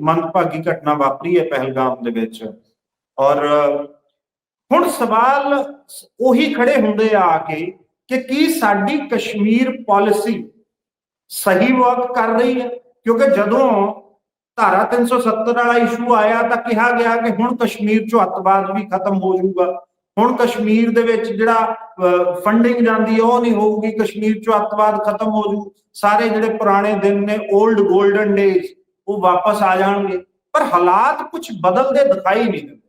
ਮੰਦਭਾਗੀ ਘਟਨਾ ਵਾਪਰੀ ਹੈ ਪਹਿਲਗਾਮ ਦੇ ਵਿੱਚ। ਔਰ ਹੁਣ ਸਵਾਲ ਉਹੀ ਖੜੇ ਹੁੰਦੇ ਆ ਕੇ ਕਿ ਕੀ ਸਾਡੀ ਕਸ਼ਮੀਰ ਪਾਲਿਸੀ ਸਹੀ ਵਰਕ ਕਰ ਰਹੀ ਹੈ? ਕਿਉਂਕਿ ਜਦੋਂ ਧਾਰਾ 370 ਵਾਲਾ ਇਸ਼ੂ ਆਇਆ ਤਾਂ ਕਿਹਾ ਗਿਆ ਕਿ ਹੁਣ ਕਸ਼ਮੀਰ ਚੋਂ ਅੱਤਵਾਦ ਵੀ ਖਤਮ ਹੋ ਜਾਊਗਾ। ਹੁਣ ਕਸ਼ਮੀਰ ਦੇ ਵਿੱਚ ਜਿਹੜਾ ਫੰਡਿੰਗ ਜਾਂਦੀ ਹੈ ਉਹ ਨਹੀਂ ਹੋਊਗੀ। ਕਸ਼ਮੀਰ ਚੋਂ ਅੱਤਵਾਦ ਖਤਮ ਹੋ ਜੂ। ਸਾਰੇ ਜਿਹੜੇ ਪੁਰਾਣੇ ਦਿਨ ਨੇ 올ਡ 골ਡਨ ਡੇਜ਼ ਉਹ ਵਾਪਸ ਆ ਜਾਣਗੇ, ਪਰ ਹਾਲਾਤ ਕੁਝ ਬਦਲਦੇ ਦਿਖਾਈ ਨਹੀਂ ਦਿੰਦੇ।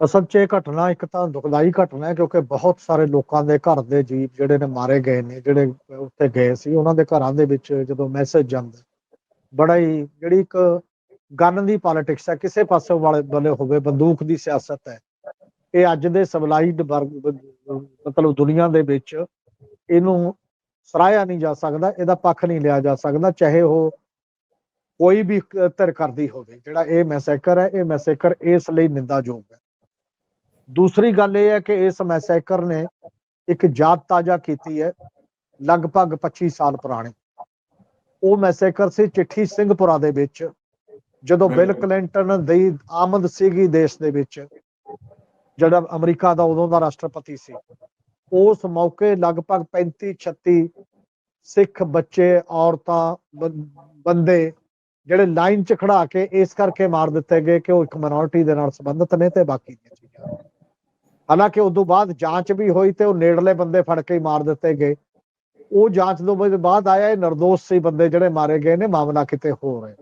ਅਸਲ 'ਚ ਇਹ ਘਟਨਾ ਇੱਕ ਤਾਂ ਦੁਖਦਾਈ ਘਟਨਾ ਹੈ, ਕਿਉਂਕਿ ਬਹੁਤ ਸਾਰੇ ਲੋਕਾਂ ਦੇ ਘਰ ਦੇ ਜੀਵ ਜਿਹੜੇ ਨੇ ਮਾਰੇ ਗਏ ਨੇ, ਜਿਹੜੇ ਉੱਥੇ ਗਏ ਸੀ, ਉਹਨਾਂ ਦੇ ਘਰਾਂ ਦੇ ਵਿੱਚ ਜਦੋਂ ਮੈਸੇਜ ਜਾਂਦਾ, ਬੜਾ ਹੀ ਜਿਹੜੀ ਇੱਕ ਗਨ ਦੀ ਪੋਲਿਟਿਕਸ ਹੈ, ਕਿਸੇ ਪਾਸੇ ਵਾਲੇ ਬਲੇ ਹੋਵੇ, ਬੰਦੂਕ ਦੀ ਸਿਆਸਤ ਹੈ। ਇਹ ਅੱਜ ਦੇ ਸਿਵਲਾਈਜ਼ਡ ਮਤਲਬ ਦੁਨੀਆ ਦੇ ਵਿੱਚ ਇਹਨੂੰ ਸਰਾਇਆ ਨਹੀਂ ਜਾ ਸਕਦਾ ਇਹਦਾ ਪੱਖ ਨਹੀਂ ਲਿਆ ਜਾ ਸਕਦਾ ਚਾਹੇ ਉਹ ਕੋਈ ਵੀ ਧਿਰ ਕਰਦੀ ਹੋਵੇ। ਜਿਹੜਾ ਇਹ ਮੈਸੇਕਰ ਹੈ ਇਹ ਮੈਸੇਕਰ ਇਸ ਲਈ ਨਿੰਦਾਯੋਗ ਹੈ। ਦੂਸਰੀ ਗੱਲ ਇਹ ਹੈ ਕਿ ਇਸ ਮੈਸੇਕਰ ਨੇ ਇੱਕ ਯਾਦ ਤਾਜ਼ਾ ਕੀਤੀ ਹੈ ਲਗਭਗ 25 ਸਾਲ ਪੁਰਾਣੀ। ਉਹ ਮੈਸੇਕਰ ਸੀ ਚਿੱਠੀ ਸਿੰਘਪੁਰਾ ਦੇ ਵਿੱਚ ਜਦੋਂ ਬਿਲ ਕਲਿੰਟਨ ਦੀ ਆਮਦ ਸੀਗੀ ਦੇਸ਼ ਦੇ ਵਿੱਚ ਜਿਹੜਾ ਅਮਰੀਕਾ ਦਾ ਉਦੋਂ ਦਾ ਰਾਸ਼ਟਰਪਤੀ ਸੀ। ਉਸ ਮੌਕੇ ਲਗਭਗ 35 36 ਸਿੱਖ ਬੱਚੇ, ਔਰਤਾਂ ਬੰਦੇ ਜਿਹੜੇ ਲਾਈਨ 'ਚ ਖੜਾ ਕੇ ਇਸ ਕਰਕੇ ਮਾਰ ਦਿੱਤੇ ਗਏ ਕਿ ਉਹ ਇੱਕ ਮਿਨੋਰਟੀ ਦੇ ਨਾਲ ਸੰਬੰਧਿਤ ਨੇ ਤੇ ਬਾਕੀ ਦੀਆਂ ਚੀਜ਼ਾਂ। ਹਾਲਾਂਕਿ ਉਸ ਤੋਂ ਬਾਅਦ ਜਾਂਚ ਵੀ ਹੋਈ ਤੇ ਉਹ ਨੇੜਲੇ ਬੰਦੇ ਫੜ ਕੇ ਮਾਰ ਦਿੱਤੇ ਗਏ। ਉਹ ਜਾਂਚ ਤੋਂ ਬਾਅਦ ਆਇਆ ਇਹ નિર્ਦੋਸ਼ ਸੀ ਬੰਦੇ ਜਿਹੜੇ ਮਾਰੇ ਗਏ ਨੇ, ਮਾਮਲਾ ਕਿਤੇ ਹੋਰ ਹੈ।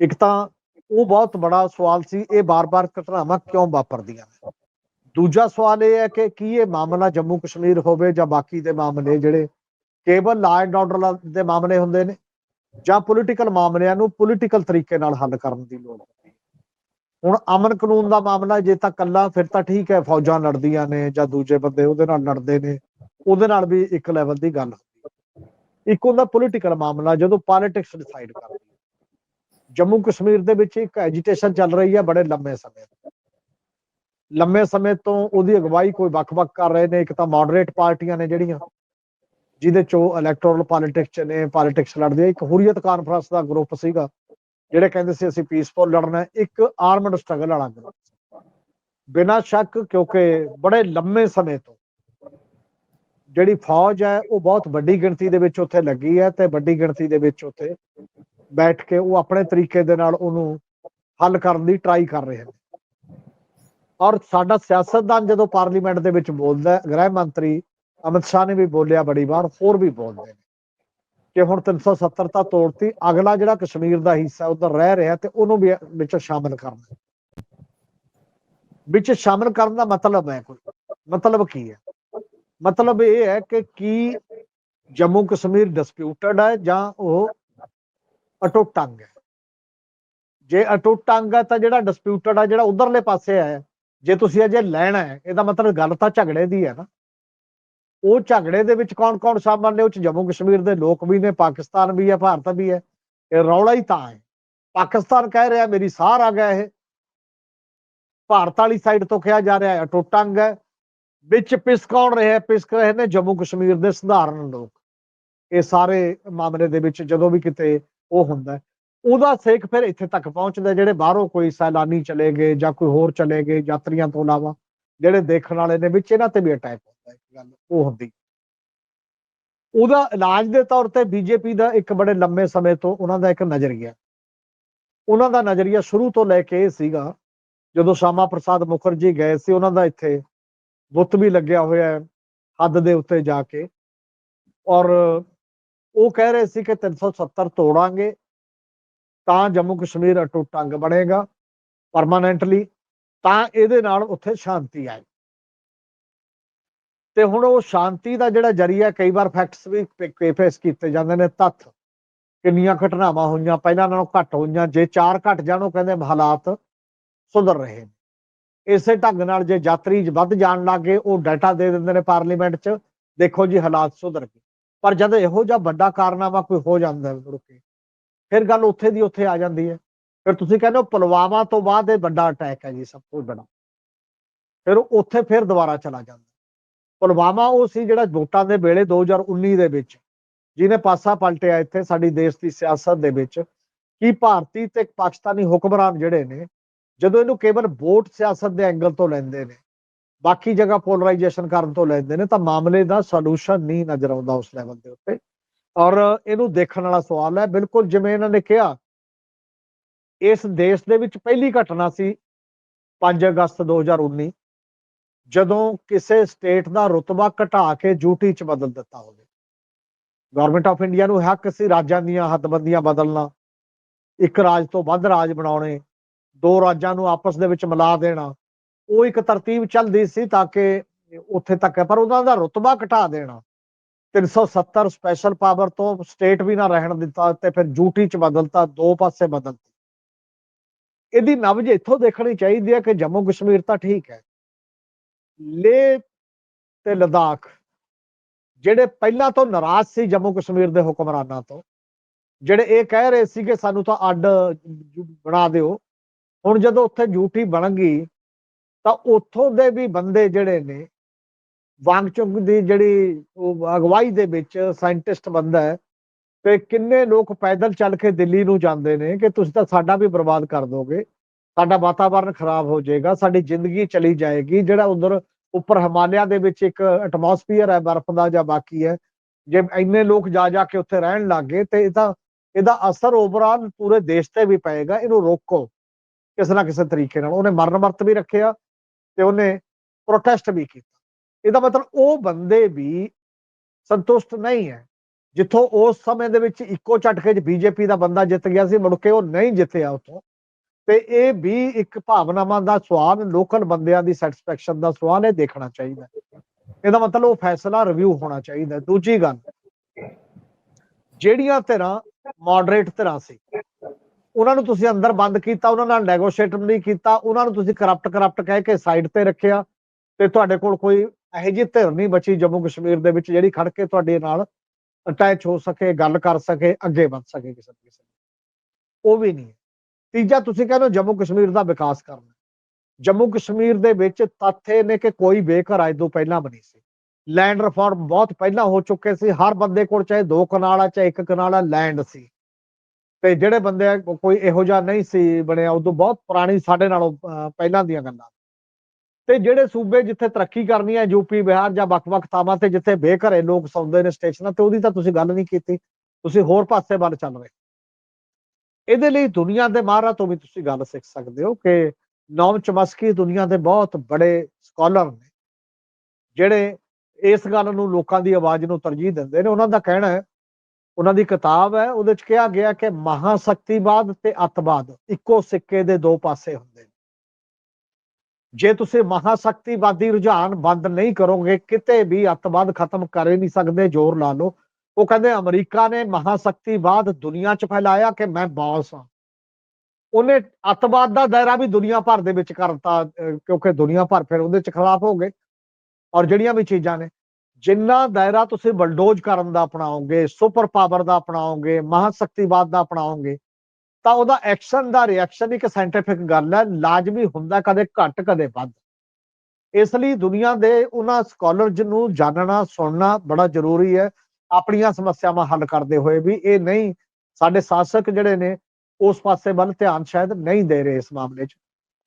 ਇੱਕ ਤਾਂ ਉਹ ਬਹੁਤ ਬੜਾ ਸਵਾਲ ਸੀ, ਇਹ ਬਾਰ-ਬਾਰ ਘਟਨਾਵਾਂ ਕਿਉਂ ਵਾਪਰਦੀਆਂ ਨੇ? ਦੂਜਾ ਸਵਾਲ ਇਹ ਹੈ ਕਿ ਕੀ ਇਹ ਮਾਮਲਾ ਜੰਮੂ ਕਸ਼ਮੀਰ ਹੋਵੇ ਜਾਂ ਬਾਕੀ ਦੇ ਮਾਮਲੇ ਜਿਹੜੇ ਕੇਵਲ ਲਾ ਐਂਡ ਆਰਡਰ ਦੇ ਮਾਮਲੇ ਹੁੰਦੇ ਨੇ ਜਾਂ ਪੋਲੀਟੀਕਲ ਮਾਮਲਿਆਂ ਨੂੰ ਪੋਲੀਟੀਕਲ ਤਰੀਕੇ ਨਾਲ ਹੱਲ ਕਰਨ ਦੀ ਲੋੜ ਹੁੰਦੀ ਹੈ। ਹੁਣ ਅਮਨ ਕਾਨੂੰਨ ਦਾ ਮਾਮਲਾ ਜੇ ਤਾਂ ਕੱਲਾ ਫਿਰ ਤਾਂ ਠੀਕ ਹੈ, ਫੌਜਾਂ ਲੜਦੀਆਂ ਨੇ ਜਾਂ ਦੂਜੇ ਬੰਦੇ ਉਹਦੇ ਨਾਲ ਲੜਦੇ ਨੇ, ਉਹਦੇ ਨਾਲ ਵੀ ਇੱਕ ਲੈਵਲ ਦੀ ਗੱਲ ਹੁੰਦੀ ਹੈ। ਇੱਕ ਹੁੰਦਾ ਪੋਲੀਟੀਕਲ ਮਾਮਲਾ, ਜਦੋਂ ਪੋਲਿਟਿਕਸ ਡਿਸਾਈਡ ਕਰਦੀ ਜੰਮੂ ਕਸ਼ਮੀਰ ਦੇ ਵਿੱਚ ਇੱਕ ਐਜੀਟੇਸ਼ਨ ਚੱਲ ਰਹੀ ਹੈ ਬੜੇ ਲੰਮੇ ਸਮੇਂ ਤੋਂ। ਲੰਮੇ ਸਮੇਂ ਤੋਂ ਉਹਦੀ ਅਗਵਾਈ ਕੋਈ ਵੱਖ-ਵੱਖ ਕਰ ਰਹੇ ਨੇ, ਇੱਕ ਤਾਂ ਮੋਡਰੇਟ ਪਾਰਟੀਆਂ ਨੇ ਜਿਹੜੀਆਂ, ਜਿਹਦੇ ਚੋਂ ਇਲੈਕਟੋਰਲ ਪੋਲਿਟਿਕਸ ਚ ਨੇ ਪੋਲਿਟਿਕਸ ਲੜਦੇ ਇੱਕ ਹੁਰੀਅਤ ਕਾਨਫਰੰਸ ਦਾ ਗਰੁੱਪ ਸੀਗਾ, ਜਿਹੜੇ ਕਹਿੰਦੇ ਸੀ ਅਸੀਂ ਪੀਸਫੁਲ ਲੜਨਾ ਇੱਕ ਆਰਮਡ ਸਟਰਗਲ ਵਾਲਾ ਗਰੁੱਪ ਬਿਨਾਂ ਸ਼ੱਕ ਕਿਉਂਕਿ ਬੜੇ ਲੰਮੇ ਸਮੇਂ ਤੋਂ ਜਿਹੜੀ ਫੌਜ ਹੈ, ਉਹ ਬਹੁਤ ਵੱਡੀ ਗਿਣਤੀ ਦੇ ਵਿੱਚ ਉੱਥੇ ਲੱਗੀ ਹੈ ਤੇ ਵੱਡੀ ਗਿਣਤੀ ਦੇ ਵਿੱਚ ਉੱਥੇ ਬੈਠ ਕੇ ਉਹ ਆਪਣੇ ਤਰੀਕੇ ਦੇ ਨਾਲ ਉਹਨੂੰ ਹੱਲ ਕਰਨ ਦੀ ਟਰਾਈ ਕਰ ਰਹੇ ਹਨ। ਔਰ ਸਾਡਾ ਸਿਆਸਤਦਾਨ ਜਦੋਂ ਪਾਰਲੀਮੈਂਟ ਦੇ ਵਿੱਚ ਬੋਲਦਾ ਗ੍ਰਹਿ ਮੰਤਰੀ ਅਮਿਤ ਸ਼ਾਹ ਨੇ ਵੀ ਬੋਲਿਆ ਬੜੀ ਵਾਰ, ਹੋਰ ਵੀ ਬੋਲਦੇ ਨੇ ਕਿ ਹੁਣ 370 ਤਾਂ ਤੋੜਤੀ, ਅਗਲਾ ਜਿਹੜਾ ਕਸ਼ਮੀਰ ਦਾ ਹਿੱਸਾ ਉਧਰ ਰਹਿ ਰਿਹਾ ਤੇ ਉਹਨੂੰ ਵੀ ਵਿੱਚ ਸ਼ਾਮਲ ਕਰਨਾ ਵਿੱਚ ਸ਼ਾਮਲ ਕਰਨ ਦਾ ਮਤਲਬ ਹੈ ਕੋਈ, ਮਤਲਬ ਕੀ ਹੈ? ਮਤਲਬ ਇਹ ਹੈ ਕਿ ਕੀ ਜੰਮੂ ਕਸ਼ਮੀਰ ਡਿਸਪਿਊਟਡ ਹੈ ਜਾਂ ਉਹ ਅਟੁੱਟ ਅੰਗ ਹੈ? ਜੇ ਅਟੁੱਟ ਅੰਗ ਹੈ ਤਾਂ ਜਿਹੜਾ ਡਿਸਪਿਊਟਡ ਹੈ, ਜਿਹੜਾ ਉਧਰਲੇ ਪਾਸੇ ਹੈ ਜੇ ਤੁਸੀਂ ਅਜੇ ਲੈਣਾ ਹੈ, ਇਹਦਾ ਮਤਲਬ ਗੱਲ ਤਾਂ ਝਗੜੇ ਦੀ ਹੈ ਨਾ। ਉਹ ਝਗੜੇ ਦੇ ਵਿੱਚ ਕੌਣ-ਕੌਣ ਸ਼ਾਮਲ ਨੇ ਉਹ ਚ ਜੰਮੂ ਕਸ਼ਮੀਰ ਦੇ ਲੋਕ ਵੀ ਨੇ, ਪਾਕਿਸਤਾਨ ਵੀ ਹੈ, ਭਾਰਤ ਵੀ ਹੈ, ਇਹ ਰੌਲਾ ਹੀ ਤਾਂ ਹੈ। ਪਾਕਿਸਤਾਨ ਕਹਿ ਰਿਹਾ, ਮੇਰੀ ਸਾਰ ਆ ਗਿਆ ਇਹ। ਭਾਰਤ ਵਾਲੀ ਸਾਈਡ ਤੋਂ ਕਿਹਾ ਜਾ ਰਿਹਾ ਹੈ, ਅਟੁੱਟ ਹੈ। ਵਿੱਚ ਪਿਸ ਕੌਣ ਰਿਹਾ ਪਿਸਕ ਰਹੇ ਨੇ ਜੰਮੂ ਕਸ਼ਮੀਰ ਦੇ ਸਧਾਰਨ ਲੋਕ। ਇਹ ਸਾਰੇ ਮਾਮਲੇ ਦੇ ਵਿੱਚ ਜਦੋਂ ਵੀ ਕਿਤੇ ਉਹ ਹੁੰਦਾ ਉਹਦਾ ਸੇਕ ਫਿਰ ਇੱਥੇ ਤੱਕ ਪਹੁੰਚਦਾ ਜਿਹੜੇ ਬਾਹਰੋਂ ਕੋਈ ਸੈਲਾਨੀ ਚਲੇ ਗਏ ਜਾਂ ਕੋਈ ਹੋਰ ਚਲੇ ਗਏ ਯਾਤਰੀਆਂ ਤੋਂ ਇਲਾਵਾ, ਜਿਹੜੇ ਦੇਖਣ ਵਾਲੇ ਨੇ ਵਿੱਚ ਇਹਨਾਂ ਤੇ ਵੀ ਅਟੈਕ ਹੁੰਦਾ ਇੱਕ ਗੱਲ ਉਹ ਹੁੰਦੀ। ਉਹਦਾ ਇਲਾਜ ਦੇ ਤੌਰ ਤੇ ਬੀਜੇਪੀ ਦਾ ਇੱਕ ਬੜੇ ਲੰਮੇ ਸਮੇਂ ਤੋਂ ਉਹਨਾਂ ਦਾ ਇੱਕ ਨਜ਼ਰੀਆ। ਉਹਨਾਂ ਦਾ ਨਜ਼ਰੀਆ ਸ਼ੁਰੂ ਤੋਂ ਲੈ ਕੇ ਇਹ ਸੀਗਾ, ਜਦੋਂ ਸ਼ਾਮਾ ਪ੍ਰਸਾਦ ਮੁਖਰਜੀ ਗਏ ਸੀ, ਉਹਨਾਂ ਦਾ ਇੱਥੇ ਬੁੱਤ ਵੀ ਲੱਗਿਆ ਹੋਇਆ ਹੈ, ਹੱਦ ਦੇ ਉੱਤੇ ਜਾ ਕੇ। ਔਰ ਉਹ ਕਹਿ ਰਹੇ ਸੀ ਕਿ 370 ਤੋੜਾਂਗੇ ਤਾਂ ਜੰਮੂ ਕਸ਼ਮੀਰ ਅਟੁੱਟ ਅੰਗ ਬਣੇਗਾ ਪਰਮਾਨੈਂਟਲੀ ਤਾਂ ਇਹਦੇ ਨਾਲ ਉੱਥੇ ਸ਼ਾਂਤੀ ਆਏ ਤੇ ਹੁਣ ਉਹ ਸ਼ਾਂਤੀ ਦਾ ਜਿਹੜਾ ਜਰੀਆ ਕਈ ਵਾਰ ਫੈਕਟਸ ਵੀ ਫੇਸ ਕੀਤੇ ਜਾਂਦੇ ਨੇ, ਤੱਥ। ਕਿੰਨੀਆਂ ਘਟਨਾਵਾਂ ਹੋਈਆਂ, ਪਹਿਲਾਂ ਨਾਲੋਂ ਘੱਟ ਹੋਈਆਂ, ਜੇ ਚਾਰ ਘਟ ਜਾਣ, ਉਹ ਕਹਿੰਦੇ ਹਾਲਾਤ ਸੁਧਰ ਰਹੇ ਨੇ। ਇਸੇ ਢੰਗ ਨਾਲ ਜੇ ਯਾਤਰੀ ਵੱਧ ਜਾਣ ਲੱਗੇ ਉਹ ਡਾਟਾ ਦੇ ਦਿੰਦੇ ਨੇ ਪਾਰਲੀਮੈਂਟ 'ਚ, ਦੇਖੋ ਜੀ ਹਾਲਾਤ ਸੁਧਰ ਗਏ। ਪਰ ਜਦ ਇਹੋ ਜਿਹਾ ਵੱਡਾ ਕਾਰਨਾਮਾ ਕੋਈ ਹੋ ਜਾਂਦਾ ਹੈ ਰੁਕੇ ਫਿਰ ਗੱਲ ਉੱਥੇ ਦੀ ਉੱਥੇ ਆ ਜਾਂਦੀ ਹੈ। ਫਿਰ ਤੁਸੀਂ ਕਹਿੰਦੇ ਹੋ ਪੁਲਵਾਮਾ ਤੋਂ ਬਾਅਦ ਇਹ ਵੱਡਾ ਅਟੈਕ ਹੈ ਜੀ, ਸਭ ਤੋਂ ਬੜਾ ਫਿਰ ਉੱਥੇ ਫਿਰ ਦੁਬਾਰਾ ਚਲਾ ਜਾਂਦਾ। ਪੁਲਵਾਮਾ ਉਹ ਸੀ ਜਿਹੜਾ ਵੋਟਾਂ ਦੇ ਵੇਲੇ 2019 ਦੇ ਵਿੱਚ ਜਿਹਨੇ ਪਾਸਾ ਪਲਟਿਆ ਇੱਥੇ ਸਾਡੀ ਦੇਸ਼ ਦੀ ਸਿਆਸਤ ਦੇ ਵਿੱਚ ਕਿ ਭਾਰਤੀ ਤੇ ਪਾਕਿਸਤਾਨੀ ਹੁਕਮਰਾਨ ਜਿਹੜੇ ਨੇ, ਜਦੋਂ ਇਹਨੂੰ ਕੇਵਲ ਵੋਟ ਸਿਆਸਤ ਦੇ ਐਂਗਲ ਤੋਂ ਲੈਂਦੇ ਨੇ, ਬਾਕੀ ਜਗ੍ਹਾ ਪੋਲਰਾਈਜੇਸ਼ਨ ਕਰਨ ਤੋਂ ਲੈਂਦੇ ਨੇ, ਤਾਂ ਮਾਮਲੇ ਦਾ ਸੋਲੂਸ਼ਨ ਨਹੀਂ ਨਜ਼ਰ ਆਉਂਦਾ ਉਸ ਲੈਵਲ ਦੇ ਉੱਤੇ। ਔਰ ਇਹਨੂੰ ਦੇਖਣ ਵਾਲਾ ਸਵਾਲ ਹੈ, ਬਿਲਕੁਲ ਜਿਵੇਂ ਇਹਨਾਂ ਨੇ ਕਿਹਾ, ਇਸ ਦੇਸ਼ ਦੇ ਵਿੱਚ ਪਹਿਲੀ ਘਟਨਾ ਸੀ 5 ਅਗਸਤ 2019 ਜਦੋਂ ਕਿਸੇ ਸਟੇਟ ਦਾ ਰੁਤਬਾ ਘਟਾ ਕੇ ਯੂਟੀ ਚ ਬਦਲ ਦਿੱਤਾ ਹੋਵੇ। ਗਵਰਨਮੈਂਟ ਆਫ ਇੰਡੀਆ ਨੂੰ ਹੱਕ ਸੀ ਰਾਜਾਂ ਦੀਆਂ ਹੱਦਬੰਦੀਆਂ ਬਦਲਣਾ, ਇੱਕ ਰਾਜ ਤੋਂ ਵੱਧ ਰਾਜ ਬਣਾਉਣੇ, ਦੋ ਰਾਜਾਂ ਨੂੰ ਆਪਸ ਦੇ ਵਿੱਚ ਮਿਲਾ ਦੇਣਾ, ਉਹ ਇੱਕ ਤਰਤੀਬ ਚੱਲਦੀ ਸੀ ਤਾਂ ਕਿ ਉੱਥੇ ਤੱਕ, ਪਰ ਉਹਨਾਂ ਦਾ ਰੁਤਬਾ ਘਟਾ ਦੇਣਾ। 370 ਸਪੈਸ਼ਲ ਪਾਵਰ ਤੋਂ ਸਟੇਟ ਵੀ ਨਾ ਰਹਿਣ ਦਿੱਤਾ ਤੇ ਫਿਰ ਯੂਟੀ ਚ ਬਦਲਤਾ, ਦੋ ਪਾਸੇ ਬਦਲਤੀ। ਇਹਦੀ ਨਬਜ ਇੱਥੋਂ ਦੇਖਣੀ ਚਾਹੀਦੀ ਹੈ ਕਿ ਜੰਮੂ ਕਸ਼ਮੀਰ ਤਾਂ ਠੀਕ ਹੈ। ਲੇ ਤੇ ਲਦਾਖ, ਜਿਹੜੇ ਪਹਿਲਾਂ ਤੋਂ ਨਾਰਾਜ਼ ਸੀ ਜੰਮੂ ਕਸ਼ਮੀਰ ਦੇ ਹੁਕਮਰਾਨਾਂ ਤੋਂ, ਜਿਹੜੇ ਇਹ ਕਹਿ ਰਹੇ ਸੀ ਕਿ ਸਾਨੂੰ ਤਾਂ ਅੱਡ ਬਣਾ ਦਿਓ। ਹੁਣ ਜਦੋਂ ਉੱਥੇ ਯੂਟੀ ਬਣ ਗਈ ਤਾਂ ਉੱਥੋਂ ਦੇ ਵੀ ਬੰਦੇ ਜਿਹੜੇ ਨੇ ਵਾਂਗਚੁਕ ਦੀ ਜਿਹੜੀ ਉਹ ਅਗਵਾਈ ਦੇ ਵਿੱਚ ਸਾਇੰਟਿਸਟ ਬੰਦਾ ਹੈ, ਤੇ ਕਿੰਨੇ ਲੋਕ ਪੈਦਲ ਚੱਲ ਕੇ ਦਿੱਲੀ ਨੂੰ ਜਾਂਦੇ ਨੇ ਕਿ ਤੁਸੀਂ ਤਾਂ ਸਾਡਾ ਵੀ ਬਰਬਾਦ ਕਰ ਦੋਗੇ, ਸਾਡਾ ਵਾਤਾਵਰਣ ਖਰਾਬ ਹੋ ਜਾਏਗਾ, ਸਾਡੀ ਜ਼ਿੰਦਗੀ ਚਲੀ ਜਾਏਗੀ, ਜਿਹੜਾ ਉਧਰ ਉੱਪਰ ਹਿਮਾਲਿਆ ਦੇ ਵਿੱਚ ਇੱਕ ਐਟਮੋਸਫੀਅਰ ਹੈ, ਬਰਫ਼ ਦਾ ਜਾਂ ਬਾਕੀ ਹੈ, ਜੇ ਇੰਨੇ ਲੋਕ ਜਾ ਜਾ ਕੇ ਉੱਥੇ ਰਹਿਣ ਲੱਗੇ ਤੇ ਇਹ ਤਾਂ ਇਹਦਾ ਅਸਰ ਓਵਰਆਲ ਪੂਰੇ ਦੇਸ਼ ਤੇ ਵੀ ਪਏਗਾ, ਇਹਨੂੰ ਰੋਕੋ, ਕਿਸੇ ਨਾ ਕਿਸੇ ਤਰੀਕੇ ਨਾਲ। ਉਹਨੇ ਮਰਨ ਵਰਤ ਵੀ ਰੱਖਿਆ ਤੇ ਉਹਨੇ ਪ੍ਰੋਟੈਸਟ ਵੀ ਕੀਤਾ। ਇਹਦਾ ਮਤਲਬ ਉਹ ਬੰਦੇ ਵੀ ਸੰਤੁਸ਼ਟ ਨਹੀਂ ਹੈ। ਜਿੱਥੋਂ ਉਸ ਸਮੇਂ ਦੇ ਵਿੱਚ ਇੱਕੋ ਝਟਕੇ 'ਚ ਬੀਜੇਪੀ ਦਾ ਬੰਦਾ ਜਿੱਤ ਗਿਆ ਸੀ, ਮੁੜ ਕੇ ਉਹ ਨਹੀਂ ਜਿੱਤਿਆ ਉਤੋਂ ਤੇ ਇਹ ਵੀ ਇੱਕ ਭਾਵਨਾਵਾਂ ਦਾ ਸਵਾਲ, ਲੋਕਲ ਬੰਦਿਆਂ ਦੀ ਸੈਟੀਸਫੈਕਸ਼ਨ ਦਾ ਸਵਾਲ ਹੈ ਦੇਖਣਾ ਚਾਹੀਦਾ। ਇਹਦਾ ਮਤਲਬ ਉਹ ਫੈਸਲਾ ਰਿਵਿਊ ਹੋਣਾ ਚਾਹੀਦਾ। ਦੂਜੀ ਗੱਲ, ਜਿਹੜੀਆਂ ਧਿਰਾਂ ਮੋਡਰੇਟ ਧਿਰਾਂ ਸੀ, ਉਹਨਾਂ ਨੂੰ ਤੁਸੀਂ ਅੰਦਰ ਬੰਦ ਕੀਤਾ, ਉਹਨਾਂ ਨਾਲ ਨੈਗੋਸ਼ੀਏਟ ਨਹੀਂ ਕੀਤਾ, ਉਹਨਾਂ ਨੂੰ ਤੁਸੀਂ ਕਰਪਟ ਕਰਪਟ ਕਹਿ ਕੇ ਸਾਈਡ ਤੇ ਰੱਖਿਆ, ਤੇ ਤੁਹਾਡੇ ਕੋਲ ਕੋਈ ਇਹੋ ਜਿਹੀ ਧਿਰ ਨਹੀਂ ਬਚੀ ਜੰਮੂ ਕਸ਼ਮੀਰ ਦੇ ਵਿੱਚ ਜਿਹੜੀ ਖੜ ਕੇ ਤੁਹਾਡੇ ਨਾਲ ਅਟੈਚ ਹੋ ਸਕੇ ਗੱਲ ਕਰ ਸਕੇ ਅੱਗੇ ਵੱਧ ਸਕੇ ਕਿਸੇ ਕਿਸੇ ਉਹ ਵੀ ਨਹੀਂ ਤੀਜਾ ਤੁਸੀਂ ਕਹਿੰਦੇ ਜੰਮੂ ਕਸ਼ਮੀਰ ਦਾ ਵਿਕਾਸ ਕਰਨਾ। ਜੰਮੂ ਕਸ਼ਮੀਰ ਦੇ ਵਿੱਚ ਤੱਥ ਇਹ ਨੇ ਕਿ ਕੋਈ ਬੇਘਰ ਅੱਜ ਤੋਂ ਪਹਿਲਾਂ ਬਣੀ ਸੀ। ਲੈਂਡ ਰਿਫਾਰਮ ਬਹੁਤ ਪਹਿਲਾਂ ਹੋ ਚੁੱਕੇ ਸੀ। ਹਰ ਬੰਦੇ ਕੋਲ ਚਾਹੇ ਦੋ ਕਨਾਲ ਆ ਚਾਹੇ ਇੱਕ ਕਨਾਲ ਆ ਲੈਂਡ ਸੀ। ਤੇ ਜਿਹੜੇ ਬੰਦੇ ਕੋਈ ਇਹੋ ਜਿਹਾ ਨਹੀਂ ਸੀ ਬਣਿਆ। ਉਦੋਂ ਬਹੁਤ ਪੁਰਾਣੀ ਸਾਡੇ ਨਾਲੋਂ ਅਹ, ਪਹਿਲਾਂ ਦੀਆਂ ਗੱਲਾਂ। ਤੇ ਜਿਹੜੇ ਸੂਬੇ ਜਿੱਥੇ ਤਰੱਕੀ ਕਰਨੀ ਹੈ ਯੂਪੀ ਬਿਹਾਰ ਜਾਂ ਵੱਖ-ਵੱਖ ਥਾਵਾਂ ਤੇ ਜਿੱਥੇ ਬੇਘਰੇ ਲੋਕ ਸੌਂਦੇ ਨੇ ਸਟੇਸ਼ਨਾਂ ਤੇ, ਉਹਦੀ ਤਾਂ ਤੁਸੀਂ ਗੱਲ ਨਹੀਂ ਕੀਤੀ। ਤੁਸੀਂ ਹੋਰ ਪਾਸੇ ਵੱਲ ਚੱਲ ਰਹੇ ਇਹਦੇ ਲਈ ਦੁਨੀਆ ਦੇ ਮਾਹਰਾਂ ਤੋਂ ਵੀ ਤੁਸੀਂ ਗੱਲ ਸਿੱਖ ਸਕਦੇ ਹੋ ਕਿ ਨੌਮ ਚਮਸਕੀ ਦੁਨੀਆ ਦੇ ਬਹੁਤ ਬੜੇ ਸਕਾਲਰ ਨੇ। ਜਿਹੜੇ ਇਸ ਗੱਲ ਨੂੰ ਲੋਕਾਂ ਦੀ ਆਵਾਜ਼ ਨੂੰ ਤਰਜੀਹ ਦਿੰਦੇ ਨੇ। ਉਹਨਾਂ ਦਾ ਕਹਿਣਾ ਹੈ, ਉਹਨਾਂ ਦੀ ਕਿਤਾਬ ਹੈ, ਉਹਦੇ ਚ ਕਿਹਾ ਗਿਆ ਕਿ ਮਹਾਸ਼ਕਤੀਵਾਦ ਤੇ ਅੱਤਵਾਦ ਇੱਕੋ ਸਿੱਕੇ ਦੇ ਦੋ ਪਾਸੇ ਹੁੰਦੇ ਨੇ। ਜੇ ਤੁਸੀਂ ਮਹਾਸ਼ਕਤੀਵਾਦੀ ਰੁਝਾਨ ਬੰਦ ਨਹੀਂ ਕਰੋਗੇ ਕਿਤੇ ਵੀ ਅੱਤਵਾਦ ਖਤਮ ਕਰ ਹੀ ਨਹੀਂ ਸਕਦੇ ਜ਼ੋਰ ਲਾ ਲਓ। ਉਹ ਕਹਿੰਦੇ ਅਮਰੀਕਾ ਨੇ ਮਹਾਸ਼ਕਤੀਵਾਦ ਦੁਨੀਆ 'ਚ ਫੈਲਾਇਆ ਕਿ ਮੈਂ ਬੌਸ ਹਾਂ। ਉਹਨੇ ਅੱਤਵਾਦ ਦਾ ਦਾਇਰਾ ਵੀ ਦੁਨੀਆ ਭਰ ਦੇ ਵਿੱਚ ਕਰਤਾ ਅਹ, ਕਿਉਂਕਿ ਦੁਨੀਆ ਭਰ ਫਿਰ ਉਹਦੇ 'ਚ ਖਿਲਾਫ ਹੋ ਗਏ। ਔਰ ਜਿਹੜੀਆਂ ਵੀ ਚੀਜ਼ਾਂ ਨੇ ਜਿੰਨਾ ਦਾਇਰਾ ਤੁਸੀਂ ਬਲਡੋਜ਼ ਕਰਨ ਦਾ ਅਪਣਾਓਗੇ ਸੁਪਰ ਪਾਵਰ ਦਾ ਅਪਣਾਓਗੇ ਮਹਾਸ਼ਕਤੀਵਾਦ ਦਾ ਅਪਣਾਓਗੇ ਤਾਂ ਉਹਦਾ ਐਕਸ਼ਨ ਦਾ ਰਿਐਕਸ਼ਨ ਇੱਕ ਸਾਇੰਟੀਫਿਕ ਗੱਲ ਹੈ, ਲਾਜ਼ਮੀ ਹੁੰਦਾ ਕਦੇ ਘੱਟ, ਕਦੇ ਵੱਧ। ਇਸ ਲਈ ਦੁਨੀਆ ਦੇ ਉਹਨਾਂ ਸਕਾਲਰਜ਼ ਨੂੰ ਜਾਣਨਾ, ਸੁਣਨਾ ਬੜਾ ਜ਼ਰੂਰੀ ਹੈ। ਆਪਣੀਆਂ ਸਮੱਸਿਆਵਾਂ ਹੱਲ ਕਰਦੇ ਹੋਏ ਵੀ ਇਹ ਨਹੀਂ, ਸਾਡੇ ਸ਼ਾਸਕ ਜਿਹੜੇ ਨੇ, ਉਸ ਪਾਸੇ ਵੱਲ ਧਿਆਨ ਸ਼ਾਇਦ ਨਹੀਂ ਦੇ ਰਹੇ ਇਸ ਮਾਮਲੇ 'ਚ।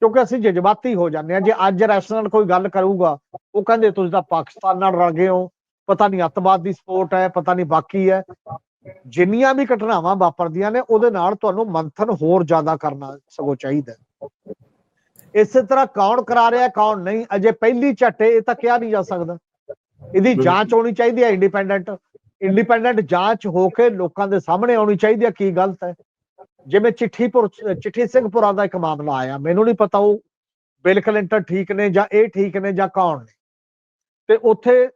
ਕਿਉਂਕਿ ਅਸੀਂ ਜਜ਼ਬਾਤੀ ਹੋ ਜਾਂਦੇ ਆ ਜੇ ਅੱਜ ਰੈਸ਼ਨਲ ਕੋਈ ਗੱਲ ਕਰੂਗਾ, ਉਹ ਕਹਿੰਦੇ ਤੁਸੀਂ ਤਾਂ ਪਾਕਿਸਤਾਨ ਨਾਲ ਰਲ ਗਏ ਹੋ। ਪਤਾ ਨਹੀਂ ਅੱਤਵਾਦ ਦੀ ਸਪੋਰਟ ਹੈ, ਪਤਾ ਨਹੀਂ ਬਾਕੀ ਹੈ। ਜਿੰਨੀਆਂ ਵੀ ਘਟਨਾਵਾਂ ਵਾਪਰਦੀਆਂ ਨੇ ਉਹਦੇ ਨਾਲ ਤੁਹਾਨੂੰ ਮੰਥਨ ਹੋਰ ਜ਼ਿਆਦਾ ਕਰਨਾ ਸਗੋਂ ਚਾਹੀਦਾ। ਇਸੇ ਤਰ੍ਹਾਂ ਕੌਣ ਕਰਾ ਰਿਹਾ ਕੌਣ ਨਹੀਂ ਅਜੇ ਪਹਿਲੀ ਝੱਟੇ ਇਹ ਤਾਂ ਕਿਹਾ ਨਹੀਂ ਜਾ ਸਕਦਾ। ਇਹਦੀ ਜਾਂਚ ਹੋਣੀ ਚਾਹੀਦੀ ਹੈ ਇੰਡੀਪੈਂਡੈਂਟ ਇੰਡੀਪੈਂਡੈਂਟ ਜਾਂਚ ਹੋ ਕੇ ਲੋਕਾਂ ਦੇ ਸਾਹਮਣੇ ਆਉਣੀ ਚਾਹੀਦੀ ਹੈ ਕੀ ਗਲਤ ਹੈ। ਜਿਵੇਂ ਚਿੱਠੀਪੁਰ ਚਿੱਠੀ ਸਿੰਘਪੁਰਾ ਦਾ ਇੱਕ ਮਾਮਲਾ ਆਇਆ ਮੈਨੂੰ ਨਹੀਂ ਪਤਾ ਉਹ ਬਿਲ ਕਲਿੰਟਨ ਠੀਕ ਨੇ ਜਾਂ ਇਹ ਠੀਕ ਨੇ ਜਾਂ ਕੌਣ ਨੇ। ਤੇ ਉੱਥੇ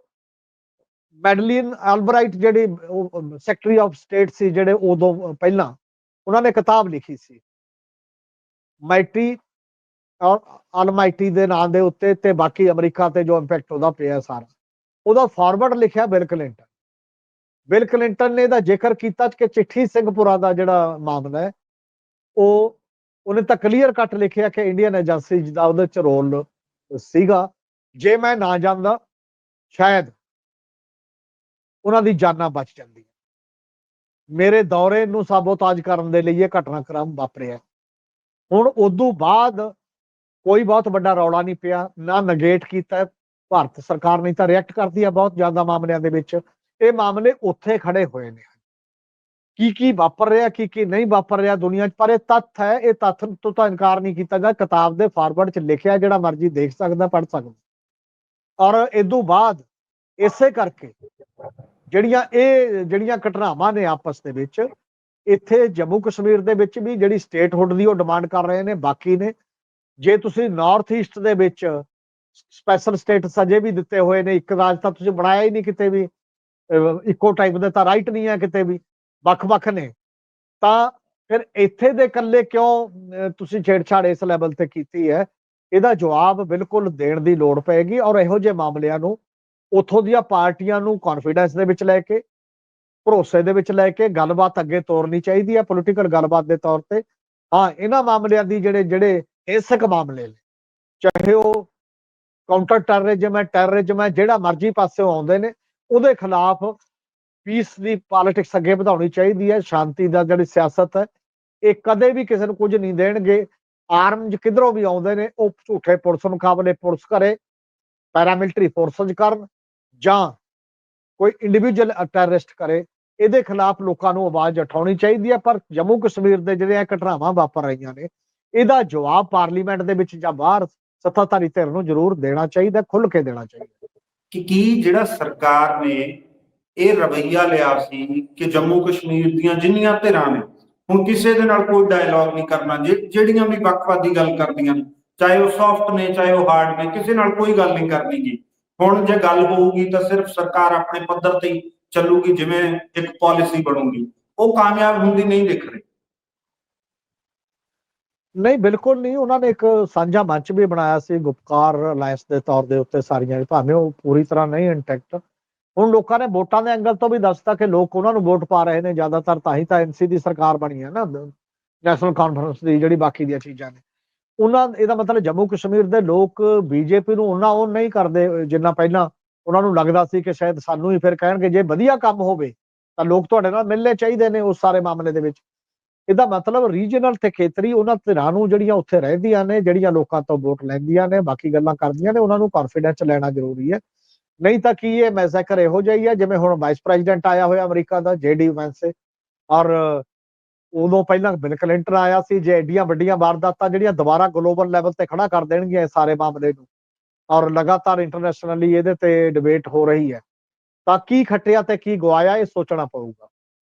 ਮੈਡਲਿਨ ਐਲਬਰਾਈਟ ਜਿਹੜੀ ਸੈਕਟਰੀ ਆਫ ਸਟੇਟ ਸੀ ਜਿਹੜੇ ਉਦੋਂ ਪਹਿਲਾਂ, ਉਹਨਾਂ ਨੇ ਕਿਤਾਬ ਲਿਖੀ ਸੀ। ਮਾਈਟੀ ਔਰ ਅਲਮਾਈਟੀ ਦੇ ਨਾਂ ਦੇ ਉੱਤੇ ਤੇ ਬਾਕੀ ਅਮਰੀਕਾ ਤੇ ਜੋ ਇੰਪੈਕਟ ਉਹਦਾ ਪਿਆ ਸਾਰਾ। ਉਹਦਾ ਫਾਰਵਰਡ ਲਿਖਿਆ ਬਿਲ ਕਲਿੰਟਨ ਬਿਲ ਕਲਿੰਟਨ ਨੇ ਇਹਦਾ ਜ਼ਿਕਰ ਕੀਤਾ ਕਿ ਚਿੱਠੀ ਸਿੰਘਪੁਰਾ ਦਾ ਜਿਹੜਾ ਮਾਮਲਾ ਹੈ, ਉਹ, ਉਹਨੇ ਤਾਂ ਕਲੀਅਰ ਕੱਟ ਲਿਖਿਆ ਕਿ ਇੰਡੀਅਨ ਏਜੰਸੀ ਦਾ ਉਹਦੇ ਚ ਰੋਲ ਸੀਗਾ। ਜੇ ਮੈਂ ਨਾ ਜਾਂਦਾ, ਸ਼ਾਇਦ ਉਹਨਾਂ ਦੀ ਜਾਨਾਂ ਬਚ ਜਾਂਦੀਆਂ। ਮੇਰੇ ਦੌਰੇ ਨੂੰ ਸਾਬੋਤਾਜ ਕਰਨ ਦੇ ਲਈ ਇਹ ਘਟਨਾਕ੍ਰਮ ਵਾਪਰਿਆ। ਹੁਣ ਉਦੋਂ ਬਾਅਦ ਕੋਈ ਬਹੁਤ ਵੱਡਾ ਰੌਲਾ ਨਹੀਂ ਪਿਆ, ਨਾ ਨਗੇਟ ਕੀਤਾ। ਭਾਰਤ ਸਰਕਾਰ ਨਹੀਂ ਤਾਂ ਰਿਐਕਟ ਕਰਦੀ ਹੈ ਬਹੁਤ ਜ਼ਿਆਦਾ ਮਾਮਲਿਆਂ ਦੇ ਵਿੱਚ। ਇਹ ਮਾਮਲੇ ਉੱਥੇ ਖੜੇ ਹੋਏ ਨੇ। ਕੀ ਕੀ ਵਾਪਰ ਰਿਹਾ, ਕੀ ਕੀ ਨਹੀਂ ਵਾਪਰ ਰਿਹਾ ਦੁਨੀਆ 'ਚ, ਪਰ ਇਹ ਤੱਥ ਹੈ, ਇਹ ਤੱਥ ਤੋਂ ਤਾਂ ਇਨਕਾਰ ਨਹੀਂ ਕੀਤਾ ਗਿਆ। ਕਿਤਾਬ ਦੇ ਫਾਰਵਰਡ 'ਚ ਲਿਖਿਆ, ਜਿਹੜਾ ਮਰਜ਼ੀ ਦੇਖ ਸਕਦਾ, ਪੜ੍ਹ ਸਕਦਾ। ਔਰ ਇਦੋਂ ਬਾਅਦ ਇਸੇ ਕਰਕੇ ਜਿਹੜੀਆਂ ਇਹ, ਜਿਹੜੀਆਂ ਘਟਨਾਵਾਂ ਨੇ ਆਪਸ ਦੇ ਵਿੱਚ, ਇੱਥੇ ਜੰਮੂ ਕਸ਼ਮੀਰ ਦੇ ਵਿੱਚ ਵੀ ਜਿਹੜੀ ਸਟੇਟਹੁੱਡ ਦੀ ਉਹ ਡਿਮਾਂਡ ਕਰ ਰਹੇ ਨੇ, ਬਾਕੀ ਨੇ। ਜੇ ਤੁਸੀਂ ਨਾਰਥ ਈਸਟ ਦੇ ਵਿੱਚ ਸਪੈਸ਼ਲ ਸਟੇਟਸ ਅਜੇ ਵੀ ਦਿੱਤੇ ਹੋਏ ਨੇ, ਇੱਕ ਰਾਜ ਤਾਂ ਤੁਸੀਂ ਬਣਾਇਆ ਹੀ ਨਹੀਂ ਕਿਤੇ ਵੀ ਇੱਕੋ ਟਾਈਪ ਦੇ ਤਾਂ ਰਾਈਟ ਨਹੀਂ ਹੈ ਕਿਤੇ ਵੀ, ਵੱਖ-ਵੱਖ ਨੇ। ਤਾਂ ਫਿਰ ਇੱਥੇ ਦੇ ਇਕੱਲੇ ਕਿਉਂ ਤੁਸੀਂ ਛੇੜਛਾੜ ਇਸ ਲੈਵਲ ਤੇ ਕੀਤੀ ਹੈ? ਇਹਦਾ ਜਵਾਬ ਬਿਲਕੁਲ ਦੇਣ ਦੀ ਲੋੜ ਪਏਗੀ ਔਰ ਇਹੋ ਜਿਹੇ ਮਾਮਲਿਆਂ ਨੂੰ ਉਥੋਂ ਦੀਆਂ ਪਾਰਟੀਆਂ ਨੂੰ ਕੌਨਫੀਡੈਂਸ ਦੇ ਵਿੱਚ ਲੈ ਕੇ, ਭਰੋਸੇ ਦੇ ਵਿੱਚ ਲੈ ਕੇ ਗੱਲਬਾਤ ਅੱਗੇ ਤੋਰਨੀ ਚਾਹੀਦੀ ਹੈ ਪੋਲੀਟੀਕਲ ਗੱਲਬਾਤ ਦੇ ਤੌਰ ਤੇ। ਹਾਂ, ਇਹਨਾਂ ਮਾਮਲਿਆਂ ਦੀ ਜਿਹੜੇ ਜਿਹੜੇ ਹਿੰਸਕ ਮਾਮਲੇ ਨੇ, ਚਾਹੇ ਉਹ ਕਾਊਂਟਰ ਟੈਰਰਿਜ਼ਮ ਹੈ ਟੈਰਰਿਜ਼ਮ ਹੈ, ਜਿਹੜਾ ਮਰਜ਼ੀ ਪਾਸਿਓਂ ਆਉਂਦੇ ਨੇ, ਉਹਦੇ ਖਿਲਾਫ ਪੀਸ ਦੀ ਪੋਲਿਟਿਕਸ ਅੱਗੇ ਵਧਾਉਣੀ ਚਾਹੀਦੀ ਹੈ, ਸ਼ਾਂਤੀ ਦਾ ਜਿਹੜੀ ਸਿਆਸਤ ਹੈ, ਇਹ ਕਦੇ ਵੀ ਕਿਸੇ ਨੂੰ ਕੁਝ ਨਹੀਂ ਦੇਣਗੇ। ਆਰਮਜ ਕਿਧਰੋਂ ਵੀ ਆਉਂਦੇ ਨੇ, ਉਹ ਝੂਠੇ ਪੁਲਿਸ ਮੁਕਾਬਲੇ, ਪੁਲਿਸ ਕਰੇ ਪੈਰਾਮਿਲਟਰੀ ਫੋਰਸਸ ਕਰਨ ਜਾਂ ਕੋਈ ਇੰਡੀਵਿਜੂਅਲ ਟੈਰਰਿਸਟ ਕਰੇ, ਇਹਦੇ ਖਿਲਾਫ ਲੋਕਾਂ ਨੂੰ ਆਵਾਜ਼ ਉਠਾਉਣੀ ਚਾਹੀਦੀ ਹੈ, ਪਰ ਜੰਮੂ ਕਸ਼ਮੀਰ ਦੇ ਜਿਹੜੇ ਇਹ ਘਟਨਾਵਾਂ ਵਾਪਰ ਰਹੀਆਂ ਨੇ, ਇਹਦਾ ਜਵਾਬ ਪਾਰਲੀਮੈਂਟ ਦੇ ਵਿੱਚ ਜਾਂ ਬਾਹਰ ਸੱਤਾਧਾਰੀ ਧਿਰ ਨੂੰ ਜ਼ਰੂਰ ਦੇਣਾ ਚਾਹੀਦਾ ਖੁੱਲ ਕੇ ਦੇਣਾ ਚਾਹੀਦਾ। ਕਿ ਕੀ ਜਿਹੜਾ ਸਰਕਾਰ ਨੇ ਇਹ ਰਵਈਆ ਲਿਆ ਸੀ ਕਿ ਜੰਮੂ ਕਸ਼ਮੀਰ ਦੀਆਂ ਜਿੰਨੀਆਂ ਧਿਰਾਂ ਨੇ, ਹੁਣ ਕਿਸੇ ਦੇ ਨਾਲ ਕੋਈ ਡਾਇਲੌਗ ਨਹੀਂ ਕਰਨਾ ਜਿਹੜੀਆਂ ਵੀ ਵੱਖਵਾਦੀ ਗੱਲ ਕਰਦੀਆਂ ਨੇ, ਚਾਹੇ ਉਹ ਸੌਫਟ ਨੇ, ਚਾਹੇ ਉਹ ਹਾਰਡ ਨੇ, ਕਿਸੇ ਨਾਲ ਕੋਈ ਗੱਲ ਨਹੀਂ ਕਰਨੀ ਜੀ ਹੁਣ ਜੇ ਗੱਲ ਹੋਊਗੀ ਤਾਂ ਸਿਰਫ ਸਰਕਾਰ ਆਪਣੇ ਪੱਧਰ ਤੇ ਹੀ ਚੱਲੂਗੀ, ਜਿਵੇਂ ਇੱਕ ਪਾਲਿਸੀ ਬਣੂਗੀ। ਉਹ ਕਾਮਯਾਬ ਹੁੰਦੀ ਨਹੀਂ ਦਿਖ ਰਹੀ। ਨਹੀਂ, ਬਿਲਕੁਲ ਨਹੀਂ। ਉਹਨਾਂ ਨੇ ਇੱਕ ਸਾਂਝਾ ਮੰਚ ਵੀ ਬਣਾਇਆ ਸੀ ਗੁਪਕਾਰ ਅਲਾਈਅੰਸ ਦੇ ਤੌਰ ਦੇ ਉੱਤੇ ਸਾਰੀਆਂ ਭਾਵੇਂ ਉਹ ਪੂਰੀ ਤਰ੍ਹਾਂ ਨਹੀਂ ਇੰਟੈਕਟ ਹੁਣ ਲੋਕਾਂ ਨੇ ਵੋਟਾਂ ਦੇ ਐਂਗਲ ਤੋਂ ਵੀ ਦੱਸਤਾ ਕਿ ਲੋਕ ਉਹਨਾਂ ਨੂੰ ਵੋਟ ਪਾ ਰਹੇ ਨੇ। ਜ਼ਿਆਦਾਤਰ ਤਾਂ ਹੀ ਤਾਂ ਐਨਸੀ ਦੀ ਸਰਕਾਰ ਬਣੀ ਹੈ ਨਾ। ਨੈਸ਼ਨਲ ਕਾਨਫਰੰਸ ਦੀ ਜਿਹੜੀ ਬਾਕੀ ਦੀਆਂ ਚੀਜ਼ਾਂ ਨੇ। ਉਹਨਾਂ, ਇਹਦਾ ਮਤਲਬ ਜੰਮੂ ਕਸ਼ਮੀਰ ਦੇ ਲੋਕ ਬੀਜੇਪੀ ਨੂੰ ਉਹਨਾਂ ਉਹ ਨਹੀਂ ਕਰਦੇ, ਜਿੰਨਾ ਪਹਿਲਾਂ ਉਹਨਾਂ ਨੂੰ ਲੱਗਦਾ ਸੀ ਕਿ ਸ਼ਾਇਦ ਸਾਨੂੰ ਹੀ ਫਿਰ ਕਹਿਣਗੇ, ਜੇ ਵਧੀਆ ਕੰਮ ਹੋਵੇ ਤਾਂ ਲੋਕ ਤੁਹਾਡੇ ਨਾਲ ਮਿਲਣੇ ਚਾਹੀਦੇ ਨੇ ਉਸ ਸਾਰੇ ਮਾਮਲੇ ਦੇ ਵਿੱਚ। ਇਹਦਾ ਮਤਲਬ ਰੀਜਨਲ ਤੇ ਖੇਤਰੀ ਉਹਨਾਂ ਧਿਰਾਂ ਨੂੰ ਜਿਹੜੀਆਂ ਉੱਥੇ ਰਹਿੰਦੀਆਂ ਨੇ, ਜਿਹੜੀਆਂ ਲੋਕਾਂ ਤੋਂ ਵੋਟ ਲੈਂਦੀਆਂ ਨੇ, ਬਾਕੀ ਗੱਲਾਂ ਕਰਦੀਆਂ ਨੇ, ਉਹਨਾਂ ਨੂੰ ਕੌਨਫੀਡੈਂਸ ਲੈਣਾ ਜ਼ਰੂਰੀ ਹੈ। ਨਹੀਂ ਤਾਂ ਕੀ ਇਹ ਮੈਸੇਕਰ ਇਹੋ ਜਿਹਾ ਹੀ ਹੈ, ਜਿਵੇਂ ਹੁਣ ਵਾਈਸ ਪ੍ਰੈਜ਼ੀਡੈਂਟ ਆਇਆ ਹੋਇਆ ਅਮਰੀਕਾ ਦਾ ਜੇਡੀ ਵੈਂਸੇ ਔਰ ਉਦੋਂ ਪਹਿਲਾਂ ਬਿਲ ਕਲਿੰਟਨ ਆਇਆ ਸੀ, ਜੇ ਐਡੀਆਂ ਵੱਡੀਆਂ ਵਾਰਦਾਤਾਂ ਜਿਹੜੀਆਂ ਦੁਬਾਰਾ ਗਲੋਬਲ ਲੈਵਲ ਤੇ ਖੜਾ ਕਰ ਦੇਣਗੀਆਂ ਇਹ ਸਾਰੇ ਮਾਮਲੇ ਨੂੰ, ਔਰ ਲਗਾਤਾਰ ਇੰਟਰਨੈਸ਼ਨਲੀ ਇਹਦੇ ਤੇ ਡਿਬੇਟ ਹੋ ਰਹੀ ਹੈ, ਤਾਂ ਕੀ ਖੱਟਿਆ ਤੇ ਕੀ ਗਵਾਇਆ ਇਹ ਸੋਚਣਾ ਪਊਗਾ।